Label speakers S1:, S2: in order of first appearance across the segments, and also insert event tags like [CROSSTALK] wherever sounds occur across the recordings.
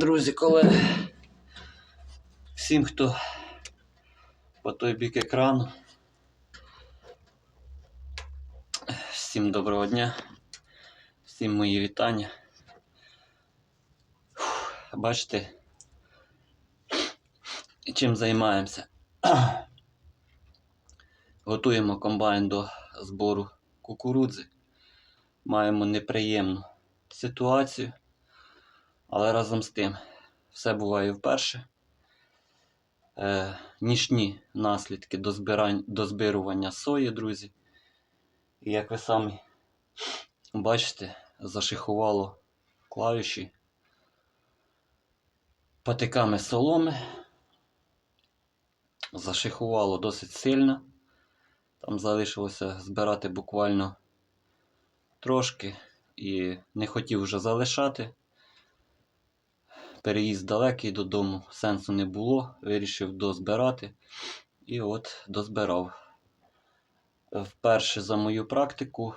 S1: друзі, колеги. Всім, хто по той бік екрану. Всім доброго дня. Всім мої вітання. Бачите, чим займаємося? Готуємо комбайн до збору кукурудзи. Маємо неприємну ситуацію. Але разом з тим, все буває вперше. Е, нічні наслідки до, до збирування сої, друзі. І як ви самі бачите, зашихувало клавіші патиками соломи. Зашихувало досить сильно. Там залишилося збирати буквально трошки і не хотів вже залишати. Переїзд далекий додому, сенсу не було, вирішив дозбирати. І от дозбирав. Вперше за мою практику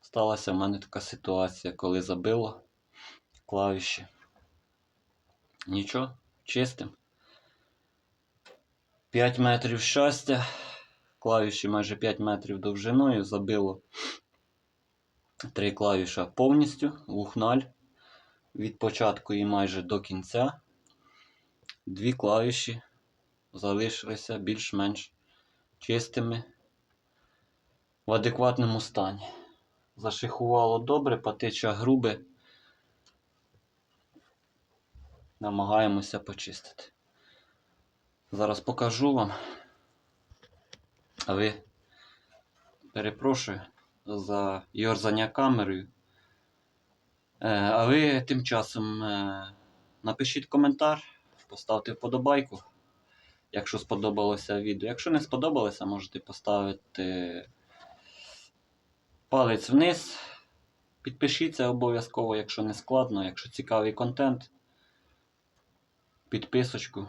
S1: сталася в мене така ситуація, коли забило клавіші. Нічого, чистим. 5 метрів щастя, клавіші майже 5 метрів довжиною, забило три клавіша повністю, вухналь від початку і майже до кінця. Дві клавіші залишилися більш-менш чистими в адекватному стані. Зашихувало добре, патича грубе. Намагаємося почистити. Зараз покажу вам. А ви перепрошую за йорзання камерою. Е, А ви тим часом е, напишіть коментар, поставте вподобайку, якщо сподобалося відео. Якщо не сподобалося, можете поставити палець вниз. Підпишіться обов'язково, якщо не складно, якщо цікавий контент. Підписочку.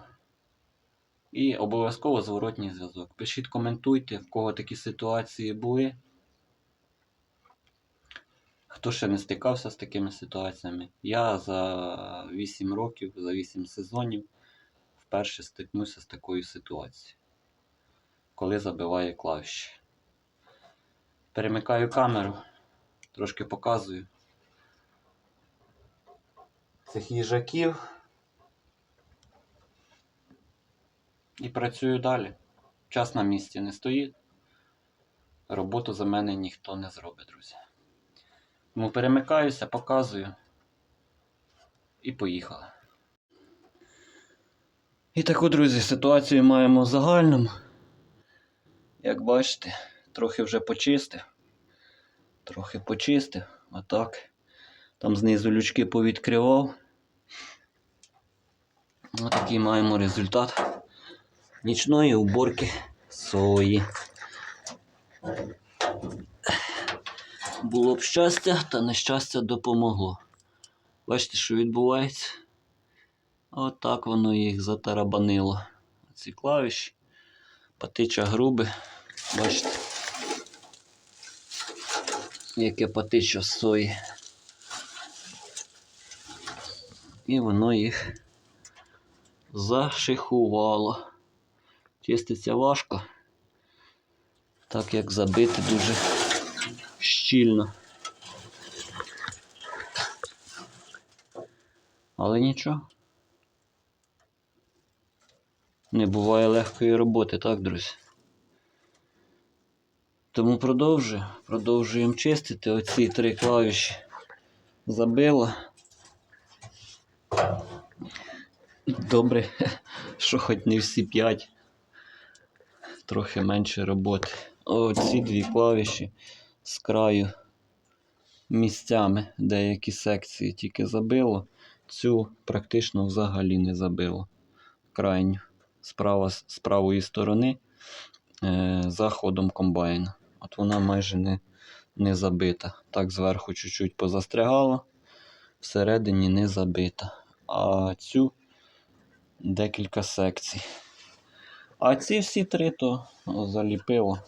S1: І обов'язково зворотній зв'язок. Пишіть, коментуйте, в кого такі ситуації були. Хто ще не стикався з такими ситуаціями? Я за 8 років, за 8 сезонів вперше стикнувся з такою ситуацією, коли забиває клавіші. Перемикаю камеру, трошки показую цих їжаків і працюю далі. Час на місці не стоїть. Роботу за мене ніхто не зробить, друзі. Тому перемикаюся, показую. І поїхали. І таку, друзі, ситуацію маємо в загальному. Як бачите, трохи вже почистив. Трохи почистив. Отак. Там знизу лючки повідкривав. Отакий маємо результат нічної уборки сої. Було б щастя, та нещастя допомогло. Бачите, що відбувається? Отак воно їх затарабанило. Ці клавіші, патича грубе. Бачите, яке патичо з сої. І воно їх зашихувало. Чиститься важко, так як забити дуже щільно. Але нічого. Не буває легкої роботи, так, друзі? Тому продовжую. Продовжуємо чистити оці три клавіші. Забило. Добре, [LAUGHS] що хоч не всі п'ять. Трохи менше роботи. Оці дві клавіші з краю місцями деякі секції тільки забило. Цю практично взагалі не забило. Крайню справа, з правої сторони е, за ходом комбайна. От вона майже не, не забита. Так зверху чуть-чуть позастрягало, всередині не забита. А цю декілька секцій. А ці всі три то заліпило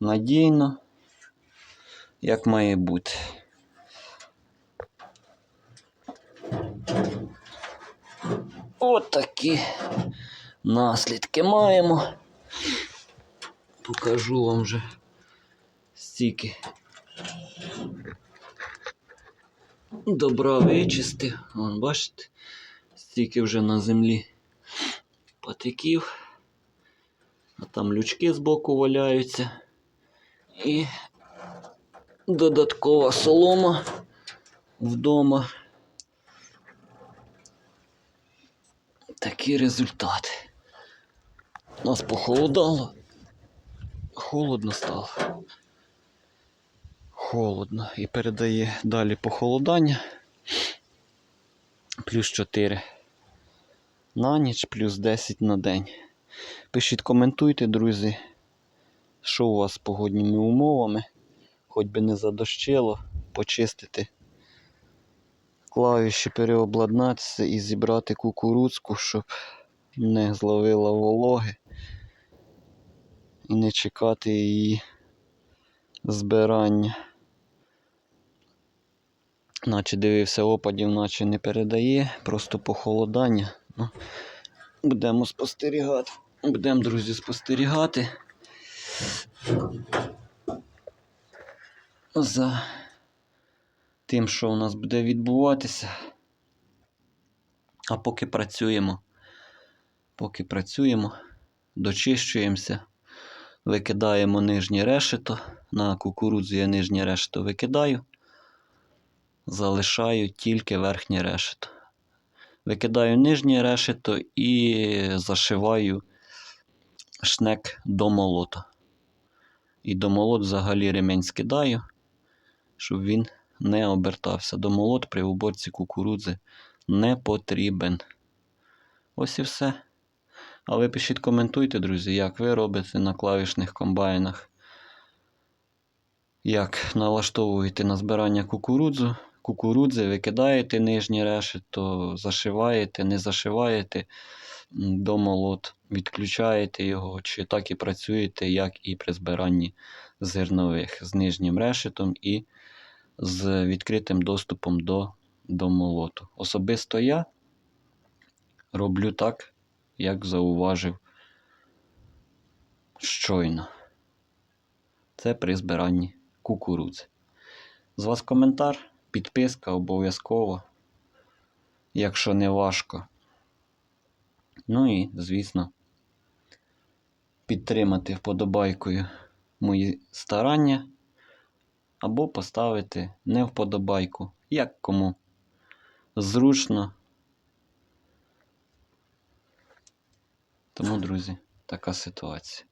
S1: надійно, як має бути. От такі наслідки маємо. Покажу вам вже стільки добра вичистив. Вон, бачите, стільки вже на землі патиків. А там лючки збоку валяються. І додаткова солома вдома. Такі результати. Нас похолодало. Холодно стало. Холодно. І передає далі похолодання. Плюс 4 на ніч, плюс 10 на день. Пишіть, коментуйте, друзі, що у вас з погодніми умовами. Хоч би не задощило, почистити клавіші, переобладнатися і зібрати кукурудзку, щоб не зловила вологи і не чекати її збирання. Наче дивився опадів, наче не передає, просто похолодання. Ну, будемо спостерігати. Будемо, друзі, спостерігати. За тим, що у нас буде відбуватися. А поки працюємо, поки працюємо, дочищуємося, викидаємо нижнє решето. На кукурудзу я нижнє решето викидаю, залишаю тільки верхнє решето. Викидаю нижнє решето і зашиваю шнек до молота. І до молот взагалі ремень скидаю, щоб він не обертався. До молот при уборці кукурудзи не потрібен. Ось і все. А ви пишіть, коментуйте, друзі, як ви робите на клавішних комбайнах. Як налаштовуєте на збирання кукурудзу, кукурудзи, викидаєте нижнє решето, зашиваєте, не зашиваєте м, до молот, відключаєте його, чи так і працюєте, як і при збиранні зернових з нижнім решетом і з відкритим доступом до, до молоту. Особисто я роблю так, як зауважив щойно. Це при збиранні кукурудзи. З вас коментар, підписка обов'язково, якщо не важко. Ну і, звісно, підтримати вподобайкою мої старання або поставити не вподобайку, як кому зручно. Тому, друзі, така ситуація.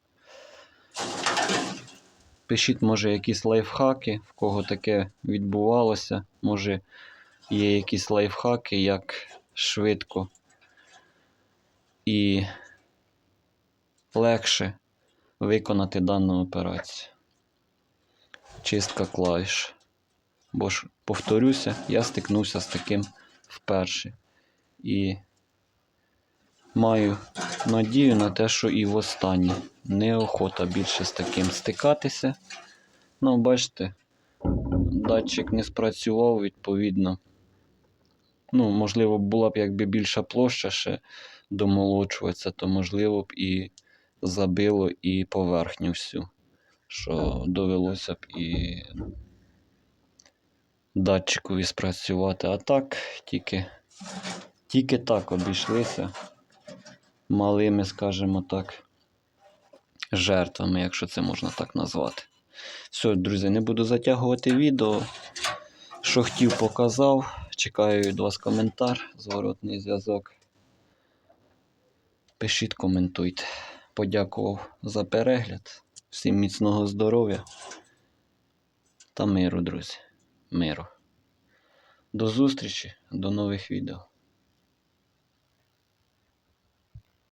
S1: Пишіть, може, якісь лайфхаки, в кого таке відбувалося. Може, є якісь лайфхаки, як швидко і легше виконати дану операцію. Чистка клавіш. Бо ж, повторюся, я стикнувся з таким вперше. І маю надію на те, що і востаннє. Неохота більше з таким стикатися. Ну, бачите, датчик не спрацював, відповідно. Ну, можливо, була б якби більша площа ще домолочуватися, то можливо б і забило і поверхню всю, що довелося б і датчикові спрацювати. А так, тільки, тільки так обійшлися малими, скажімо так, жертвами, якщо це можна так назвати. Все, друзі, не буду затягувати відео. Що хотів, показав. Чекаю від вас коментар, зворотний зв'язок. Пишіть, коментуйте. Подякував за перегляд. Всім міцного здоров'я та миру, друзі. Миру. До зустрічі, до нових відео.